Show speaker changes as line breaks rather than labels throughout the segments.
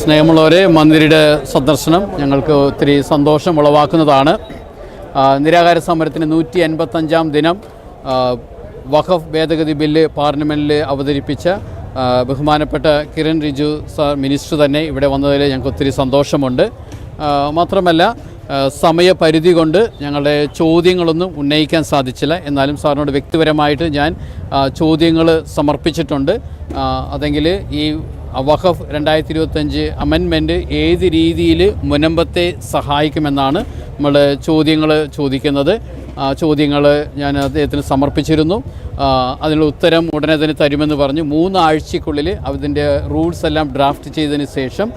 സ്നേഹമുള്ളവരെ മന്ത്രിയുടെ സന്ദർശനം ഞങ്ങൾക്ക് ഒത്തിരി സന്തോഷം ഉളവാക്കുന്നതാണ്. നിരാകാര സമരത്തിന് നൂറ്റി എൺപത്തഞ്ചാം ദിനം വഖഫ് ഭേദഗതി ബില്ല് പാർലമെന്റിൽ അവതരിപ്പിച്ച ബഹുമാനപ്പെട്ട കിരൺ റിജു സാർ മിനിസ്റ്റർ തന്നെ ഇവിടെ വന്നതിൽ ഞങ്ങൾക്ക് ഒത്തിരി സന്തോഷമുണ്ട്. മാത്രമല്ല സമയപരിധി കൊണ്ട് ഞങ്ങളുടെ ചോദ്യങ്ങളൊന്നും ഉന്നയിക്കാൻ സാധിച്ചില്ല. എന്നാലും സാറിനോട് വ്യക്തിപരമായിട്ട് ഞാൻ ചോദ്യങ്ങൾ സമർപ്പിച്ചിട്ടുണ്ട്. അതെങ്കിൽ ഈ വഖഫ് രണ്ടായിരത്തി ഇരുപത്തഞ്ച് അമെൻമെന്റ് ഏത് രീതിയിൽ മുനമ്പത്തെ സഹായിക്കുമെന്നാണ് നമ്മൾ ചോദ്യങ്ങൾ ചോദിക്കുന്നത്. ചോദ്യങ്ങൾ ഞാൻ അദ്ദേഹത്തിന് സമർപ്പിച്ചിരുന്നു. അതിനുള്ള ഉത്തരം ഉടനെ തന്നെ തരുമെന്ന് പറഞ്ഞു. മൂന്നാഴ്ചക്കുള്ളിൽ അതിന്റെ റൂൾസ് എല്ലാം ഡ്രാഫ്റ്റ് ചെയ്തതിന് ശേഷം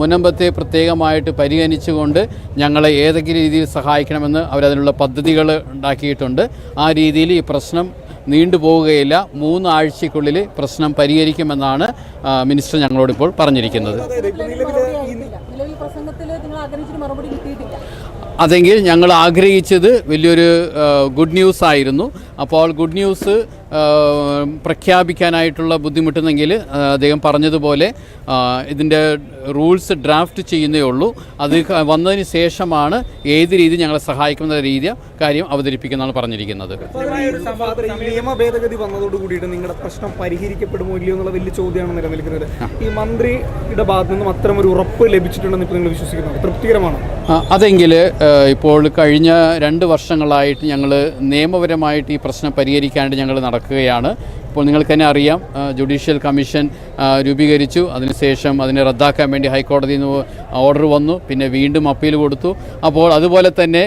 മുനമ്പത്തെ പ്രത്യേകമായിട്ട് പരിഗണിച്ചുകൊണ്ട് ഞങ്ങളെ ഏതെങ്കിലും രീതിയിൽ സഹായിക്കണമെന്ന് അവരതിനുള്ള പദ്ധതികൾ ഉണ്ടാക്കിയിട്ടുണ്ട്. ആ രീതിയിൽ ഈ പ്രശ്നം നീണ്ടുപോവുകയില്ല മൂന്നാഴ്ചക്കുള്ളിൽ പ്രശ്നം പരിഹരിക്കുമെന്നാണ് മിനിസ്റ്റർ ഞങ്ങളോടിപ്പോൾ പറഞ്ഞിരിക്കുന്നത്. അതെങ്കിൽ ഞങ്ങൾ ആഗ്രഹിച്ചത് വലിയൊരു ഗുഡ് ന്യൂസ് ആയിരുന്നു. അപ്പോൾ ഗുഡ് ന്യൂസ് പ്രഖ്യാപിക്കാനായിട്ടുള്ള ബുദ്ധിമുട്ടുന്നെങ്കിൽ അദ്ദേഹം പറഞ്ഞതുപോലെ ഇതിന്റെ റൂൾസ് ഡ്രാഫ്റ്റ് ചെയ്യുന്നേ ഉള്ളൂ. അത് വന്നതിന് ശേഷമാണ് ഏത് രീതി ഞങ്ങളെ സഹായിക്കുന്ന രീതി കാര്യം അവതരിപ്പിക്കുന്നതാണ് പറഞ്ഞിരിക്കുന്നത്.
നിയമ ഭേദഗതി വന്നതോട് കൂടിയിട്ട് നിങ്ങളുടെ പ്രശ്നം പരിഹരിക്കപ്പെടുമോ ഇല്ലയോ എന്നുള്ള വലിയ ചോദ്യമാണ് നിലനിൽക്കുന്നത്. ഈ മന്ത്രിയുടെ ഭാഗത്തു നിന്നും അത്തരം ഒരു ഉറപ്പ് ലഭിച്ചിട്ടുണ്ടെന്ന് ഇപ്പോൾ നിങ്ങൾ വിശ്വസിക്കുന്നത് തൃപ്തികരമാണ്?
അതെങ്കിൽ ഇപ്പോൾ കഴിഞ്ഞ രണ്ട് വർഷങ്ങളായിട്ട് ഞങ്ങൾ നിയമപരമായിട്ട് ഈ പ്രശ്നം പരിഹരിക്കാണ്ട് ഞങ്ങൾ നടക്കുകയാണ്. ഇപ്പോൾ നിങ്ങൾക്ക് തന്നെ അറിയാം ജുഡീഷ്യൽ കമ്മീഷൻ രൂപീകരിച്ചു. അതിനുശേഷം അതിനെ റദ്ദാക്കാൻ വേണ്ടി ഹൈക്കോടതിയിൽ നിന്ന് ഓർഡർ വന്നു. പിന്നെ വീണ്ടും അപ്പീൽ കൊടുത്തു. അപ്പോൾ അതുപോലെ തന്നെ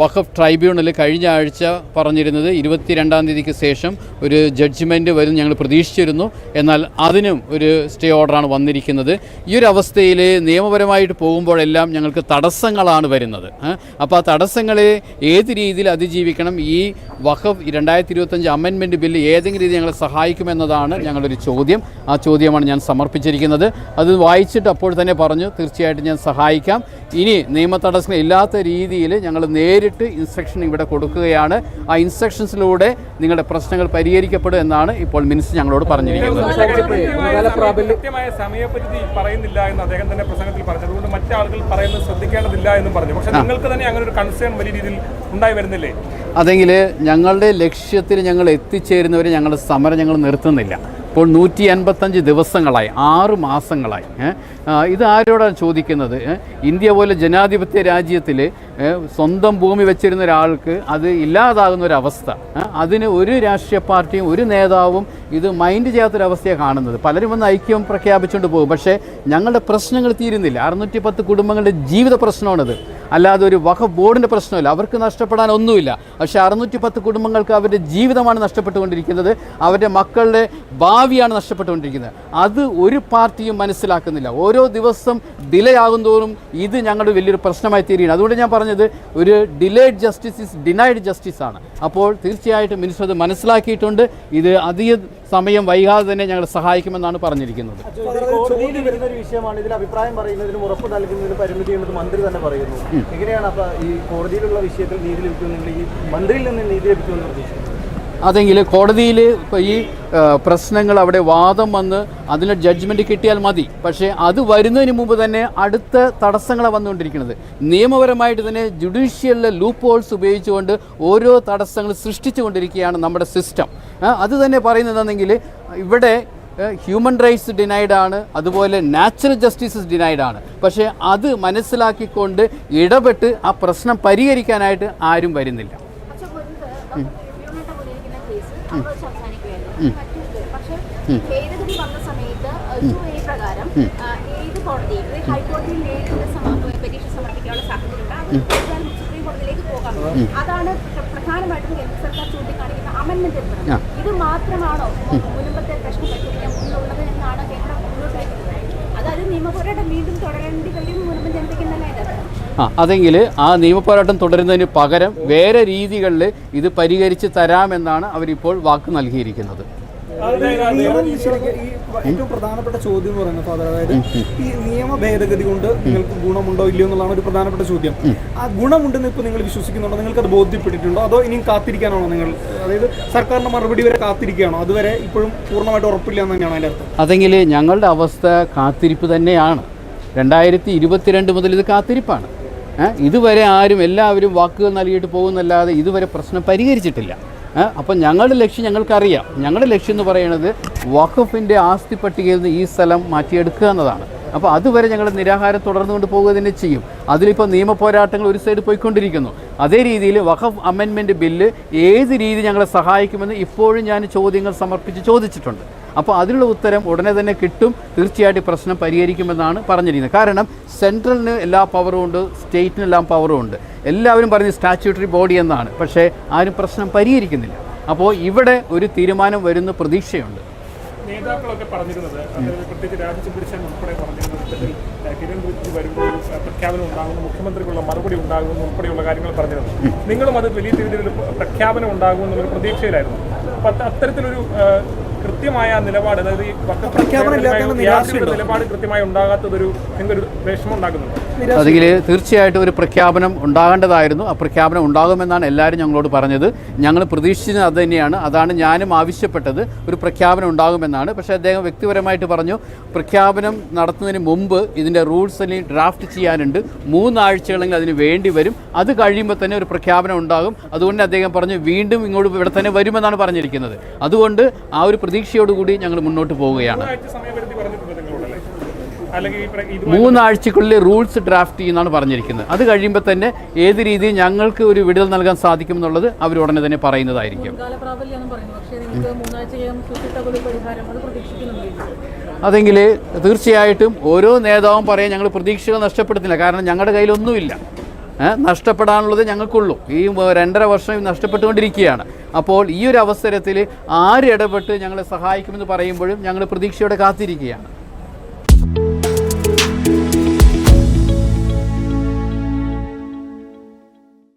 വഖഫ് ട്രൈബ്യൂണൽ കഴിഞ്ഞ ആഴ്ച പറഞ്ഞിരുന്നത് ഇരുപത്തിരണ്ടാം തീയതിക്ക് ശേഷം ഒരു ജഡ്ജ്മെന്റ് വരും ഞങ്ങൾ പ്രതീക്ഷിച്ചിരുന്നു. എന്നാൽ അതിനും ഒരു സ്റ്റേ ഓർഡറാണ് വന്നിരിക്കുന്നത്. ഈ ഒരു അവസ്ഥയിൽ നിയമപരമായിട്ട് പോകുമ്പോഴെല്ലാം ഞങ്ങൾക്ക് തടസ്സങ്ങളാണ് വരുന്നത്. അപ്പോൾ ആ തടസ്സങ്ങളെ ഏത് രീതിയിൽ അതിജീവിക്കണം? ഈ വഖഫ് രണ്ടായിരത്തി ഇരുപത്തഞ്ച് അമെൻമെന്റ് ബില്ല് ഏതെങ്കിലും രീതി ഞങ്ങളെ സഹായിക്കുമെന്നതാണ് ഞങ്ങളൊരു ചോദ്യം. ആ ചോദ്യമാണ് ഞാൻ സമർപ്പിച്ചിരിക്കുന്നത്. അത് വായിച്ചിട്ട് അപ്പോൾ തന്നെ പറഞ്ഞു തീർച്ചയായിട്ടും ഞാൻ സഹായിക്കാം. ഇനി നിയമ തടസ്സങ്ങൾ ഇല്ലാത്ത രീതിയിൽ ഞങ്ങൾ നേരിട്ട് ഇൻസ്ട്രക്ഷൻ ഇവിടെ കൊടുക്കുകയാണ്. ആ ഇൻസ്ട്രക്ഷൻസിലൂടെ നിങ്ങളുടെ പ്രശ്നങ്ങൾ പരിഹരിക്കപ്പെടും എന്നാണ് ഇപ്പോൾ മിനിസ്റ്റർ ഞങ്ങളോട് പറഞ്ഞിരിക്കുന്നത്.
സമയപരിധി പറയുന്നില്ല എന്ന് അദ്ദേഹം തന്നെ പ്രസംഗത്തിൽ പറഞ്ഞു. അതുകൊണ്ട് മറ്റാളുകൾ പറയുന്നത് ശ്രദ്ധിക്കേണ്ടതില്ല എന്നും പറഞ്ഞു. പക്ഷെ നിങ്ങൾക്ക് തന്നെ അങ്ങനെ ഒരു കൺസേൺ വലിയ രീതിയിൽ ഉണ്ടായി വരുന്നില്ലേ?
അതെങ്കിൽ ഞങ്ങളുടെ ലക്ഷ്യത്തിൽ ഞങ്ങൾ എത്തിച്ചേരുന്നവരെ ഞങ്ങളുടെ സമരം ഞങ്ങൾ നിർത്തുന്നില്ല. ഇപ്പോൾ നൂറ്റി അൻപത്തഞ്ച് ദിവസങ്ങളായി ആറ് മാസങ്ങളായി ഇത് ആരോടാണ് ചോദിക്കുന്നത്? ഇന്ത്യ പോലെ ജനാധിപത്യ രാജ്യത്തിൽ സ്വന്തം ഭൂമി വെച്ചിരുന്ന ഒരാൾക്ക് അത് ഇല്ലാതാകുന്ന ഒരവസ്ഥ? അതിന് ഒരു രാഷ്ട്രീയ പാർട്ടിയും ഒരു നേതാവും ഇത് മൈൻഡ് ചെയ്യാത്തൊരവസ്ഥയാണ് കാണുന്നത്. പലരും വന്ന് ഐക്യം പ്രഖ്യാപിച്ചുകൊണ്ട് പോകും. പക്ഷേ ഞങ്ങളുടെ പ്രശ്നങ്ങൾ തീരുന്നില്ല. അറുന്നൂറ്റി പത്ത് കുടുംബങ്ങളുടെ ജീവിത പ്രശ്നമാണിത്. അല്ലാതെ ഒരു വഖ ബോർഡിന്റെ പ്രശ്നമില്ല. അവർക്ക് നഷ്ടപ്പെടാൻ ഒന്നുമില്ല. പക്ഷേ അറുന്നൂറ്റി പത്ത് കുടുംബങ്ങൾക്ക് അവരുടെ ജീവിതമാണ് നഷ്ടപ്പെട്ടുകൊണ്ടിരിക്കുന്നത്. അവരുടെ മക്കളുടെ ഭാവിയാണ് നഷ്ടപ്പെട്ടുകൊണ്ടിരിക്കുന്നത്. അത് ഒരു പാർട്ടിയും മനസ്സിലാക്കുന്നില്ല. ഓരോ ദിവസം ഡിലേ ആകുന്തോറും ഇത് ഞങ്ങളുടെ വലിയൊരു പ്രശ്നമായി തീരുകയാണ്. അതുകൊണ്ട് ഞാൻ പറഞ്ഞത് ഒരു delayed justice is denied justice ആണ്. അപ്പോൾ തീർച്ചയായിട്ടും മിനിസ്റ്റർ അത് മനസ്സിലാക്കിയിട്ടുണ്ട്. ഇത് അധിക സമയം വൈകാതെ തന്നെ ഞങ്ങൾ സഹായിക്കുമെന്നാണ് പറഞ്ഞിരിക്കുന്നത്.
വിഷയമാണ്. ഇതിൽ അഭിപ്രായം പറയുന്നതിനും ഉറപ്പ് നൽകുന്നതിനും പരിമിതി മന്ത്രി തന്നെ പറയുന്നു. എങ്ങനെയാണ് അപ്പൊ ഈ കോടതിയിലുള്ള വിഷയത്തിൽ നീതി ലഭിക്കുന്നുണ്ടെങ്കിൽ മന്ത്രിയിൽ നിന്ന് നീതി ലഭിക്കുമെന്ന്
അതെങ്കിൽ കോടതിയിൽ ഇപ്പോൾ ഈ പ്രശ്നങ്ങൾ അവിടെ വാദം വന്ന് അതിന് ജഡ്ജ്മെന്റ് കിട്ടിയാൽ മതി. പക്ഷേ അത് വരുന്നതിന് മുമ്പ് തന്നെ അടുത്ത തടസ്സങ്ങളാണ് വന്നുകൊണ്ടിരിക്കുന്നത്. നിയമപരമായിട്ട് തന്നെ ജുഡീഷ്യലിലെ ലൂപ്പ് ഹോൾസ് ഉപയോഗിച്ചുകൊണ്ട് ഓരോ തടസ്സങ്ങൾ സൃഷ്ടിച്ചുകൊണ്ടിരിക്കുകയാണ് നമ്മുടെ സിസ്റ്റം അത് തന്നെ പറയുന്നതാണെങ്കിൽ ഇവിടെ ഹ്യൂമൻ റൈറ്റ്സ് ഡിനൈഡ് ആണ് അതുപോലെ നാച്ചുറൽ ജസ്റ്റിസസ് ഡിനൈഡ് ആണ്. പക്ഷേ അത് മനസ്സിലാക്കിക്കൊണ്ട് ഇടപെട്ട് ആ പ്രശ്നം പരിഹരിക്കാനായിട്ട് ആരും വരുന്നില്ല.
ഭേദഗതി വന്ന സമയത്ത് പ്രകാരം ആ, ഏത് കോടതിയിൽ അതായത് ഹൈക്കോടതിയിൽ നേരിട്ട് പെറ്റീഷൻ സമർപ്പിക്കാനുള്ള കോടതിയിലേക്ക് പോകാം. അതാണ് പ്ര- പ്രധാനമായിട്ടും കേന്ദ്ര സർക്കാർ ചൂണ്ടിക്കാണിക്കുന്ന അമെന്റ്മെന്റ് എന്ന് ഇത് മാത്രമാണോ മുൻപത്തെ പ്രശ്നം പരിഹരിക്കാൻ മുന്നിലുള്ളത് എന്നാണ് കേന്ദ്രം അതായത് നിയമപോരാട്ടം വീണ്ടും തുടരേണ്ടി വരും മുൻപ് ജനതയ്ക്ക്
ആ അതെങ്കിൽ ആ നിയമപോരാട്ടം തുടരുന്നതിന് പകരം വേറെ രീതികളിൽ ഇത് പരിഹരിച്ച് തരാമെന്നാണ് അവരിപ്പോൾ വാക്ക് നൽകിയിരിക്കുന്നത്.
ഈ ഏറ്റവും പ്രധാനപ്പെട്ട ചോദ്യം എന്ന് പറയുന്നത് ഫാദർ അതായത് ഈ നിയമ ഭേദഗതി കൊണ്ട് നിങ്ങൾക്ക് ഗുണമുണ്ടോ ഇല്ലയോ എന്നുള്ളതാണ് ഒരു പ്രധാനപ്പെട്ട ചോദ്യം. ആ ഗുണമുണ്ടെന്ന് ഇപ്പോൾ നിങ്ങൾ വിശ്വസിക്കുന്നുണ്ടോ? നിങ്ങൾക്ക് അത് ബോധ്യപ്പെട്ടിട്ടുണ്ടോ? അതോ ഇനിയും കാത്തിരിക്കാനാണോ നിങ്ങൾ? അതായത് സർക്കാരിന്റെ മറുപടി വരെ കാത്തിരിക്കുകയാണോ? അതുവരെ ഇപ്പോഴും പൂർണമായിട്ട് ഉറപ്പില്ല എന്ന് തന്നെയാണ് അതിന്റെ അർത്ഥം.
അതെങ്കിൽ ഞങ്ങളുടെ അവസ്ഥ കാത്തിരിപ്പ് തന്നെയാണ്. രണ്ടായിരത്തി ഇരുപത്തിരണ്ട് മുതൽ ഇത് കാത്തിരിപ്പാണ്. ഇതുവരെ ആരും എല്ലാവരും വാക്കുകൾ നൽകിയിട്ട് പോകുന്നല്ലാതെ ഇതുവരെ പ്രശ്നം പരിഹരിച്ചിട്ടില്ല. ഏ, അപ്പം ഞങ്ങളുടെ ലക്ഷ്യം ഞങ്ങൾക്കറിയാം. ഞങ്ങളുടെ ലക്ഷ്യം എന്ന് പറയുന്നത് വഖഫിന്റെ ആസ്തി പട്ടികയിൽ നിന്ന് ഈ സ്ഥലം മാറ്റിയെടുക്കുക എന്നതാണ്. അപ്പോൾ അതുവരെ ഞങ്ങൾ നിരാഹാരം തുടർന്നുകൊണ്ട് പോകുക തന്നെ ചെയ്യും. അതിലിപ്പോൾ നിയമ പോരാട്ടങ്ങൾ ഒരു സൈഡ് പോയിക്കൊണ്ടിരിക്കുന്നു. അതേ രീതിയിൽ വഖഫ് അമെൻമെന്റ് ബില്ല് ഏത് രീതി ഞങ്ങളെ സഹായിക്കുമെന്ന് ഇപ്പോഴും ഞാൻ ചോദ്യങ്ങൾ സമർപ്പിച്ച് ചോദിച്ചിട്ടുണ്ട്. അപ്പോൾ അതിനുള്ള ഉത്തരം ഉടനെ തന്നെ കിട്ടും. തീർച്ചയായിട്ടും പ്രശ്നം പരിഹരിക്കുമെന്നാണ് പറഞ്ഞിരിക്കുന്നത്. കാരണം സെൻട്രലിന് എല്ലാ പവറും ഉണ്ട് സ്റ്റേറ്റിന് എല്ലാം പവറും ഉണ്ട്. എല്ലാവരും പറഞ്ഞ് സ്റ്റാച്യൂട്ടറി ബോഡി എന്നാണ്. പക്ഷേ ആരും പ്രശ്നം പരിഹരിക്കുന്നില്ല. അപ്പോൾ ഇവിടെ ഒരു തീരുമാനം വരുന്ന പ്രതീക്ഷയുണ്ട്.
നേതാക്കളൊക്കെ പറഞ്ഞിരുന്നത് പറഞ്ഞിരുന്നത് പ്രഖ്യാപനം മുഖ്യമന്ത്രിക്കുള്ള മറുപടി കാര്യങ്ങൾ പറഞ്ഞിരുന്നു നിങ്ങളും അത് വലിയ രീതിയിൽ പ്രഖ്യാപനം ഉണ്ടാകുമെന്നൊരു പ്രതീക്ഷയിലായിരുന്നു. അപ്പൊ അത്ത- അത്തരത്തിലൊരു കൃത്യമായ നിലപാട് അതായത് ഈ
പ്രഖ്യാപനം നിരാശയുണ്ടോ?
നിലപാട് കൃത്യമായി ഉണ്ടാകാത്തതൊരു എന്തൊരു വിഷമം ഉണ്ടാക്കുന്നുണ്ട്
അതിൽ തീർച്ചയായിട്ടും ഒരു പ്രഖ്യാപനം ഉണ്ടാകേണ്ടതായിരുന്നു. ആ പ്രഖ്യാപനം ഉണ്ടാകുമെന്നാണ് എല്ലാവരും ഞങ്ങളോട് പറഞ്ഞത്. ഞങ്ങൾ പ്രതീക്ഷിച്ചത് അത് തന്നെയാണ്. അതാണ് ഞാനും ആവശ്യപ്പെട്ടത്. ഒരു പ്രഖ്യാപനം ഉണ്ടാകുമെന്നാണ്. പക്ഷേ അദ്ദേഹം വ്യക്തിപരമായിട്ട് പറഞ്ഞു പ്രഖ്യാപനം നടത്തുന്നതിന് മുമ്പ് ഇതിന്റെ റൂൾസ് അല്ലെങ്കിൽ ഡ്രാഫ്റ്റ് ചെയ്യാനുണ്ട്. മൂന്നാഴ്ചകളെങ്കിൽ അതിന് വേണ്ടി വരും. അത് കഴിയുമ്പോൾ തന്നെ ഒരു പ്രഖ്യാപനം ഉണ്ടാകും. അതുകൊണ്ട് അദ്ദേഹം പറഞ്ഞു വീണ്ടും ഇങ്ങോട്ട് ഇവിടെ തന്നെ വരുമെന്നാണ് പറഞ്ഞിരിക്കുന്നത്. അതുകൊണ്ട് ആ ഒരു പ്രതീക്ഷയോടുകൂടി ഞങ്ങൾ മുന്നോട്ട് പോവുകയാണ്
ആഴ്ച സമയപരിധി പറഞ്ഞിട്ടുണ്ട് നിങ്ങളോടല്ലേ അല്ലെങ്കിൽ ഈ പ്ര- ഇതുമായി
മൂന്നാഴ്ചക്കുള്ളിൽ റൂൾസ് ഡ്രാഫ്റ്റ് ചെയ്യുന്നതാണ് പറഞ്ഞിരിക്കുന്നത്. അത് കഴിയുമ്പോൾ തന്നെ ഏത് രീതിയിൽ ഞങ്ങൾക്ക് ഒരു വിടുതൽ നൽകാൻ സാധിക്കും എന്നുള്ളത് അവർ ഉടനെ തന്നെ പറയുന്നതായിരിക്കും.
മുൻകാല പറയുന്നു പക്ഷേ നിങ്ങൾക്ക് മൂന്നാഴ്ചയും ശുചിത്വ പരിഹാരം അത് പ്രതീക്ഷിക്കുന്നുണ്ട്.
അതെങ്കിൽ തീർച്ചയായിട്ടും ഓരോ നേതാവും പറയാൻ ഞങ്ങൾ പ്രതീക്ഷകൾ നഷ്ടപ്പെടുത്തില്ല. കാരണം ഞങ്ങളുടെ കയ്യിലൊന്നുമില്ല. നഷ്ടപ്പെടാനുള്ളത് ഞങ്ങൾക്കുള്ളൂ. ഈ രണ്ടര വർഷം നഷ്ടപ്പെട്ടുകൊണ്ടിരിക്കുകയാണ്. അപ്പോൾ ഈ ഒരു അവസരത്തിൽ ആരിടപെട്ട് ഞങ്ങളെ സഹായിക്കുമെന്ന് പറയുമ്പോഴും ഞങ്ങൾ പ്രതീക്ഷയോടെ കാത്തിരിക്കുകയാണ്.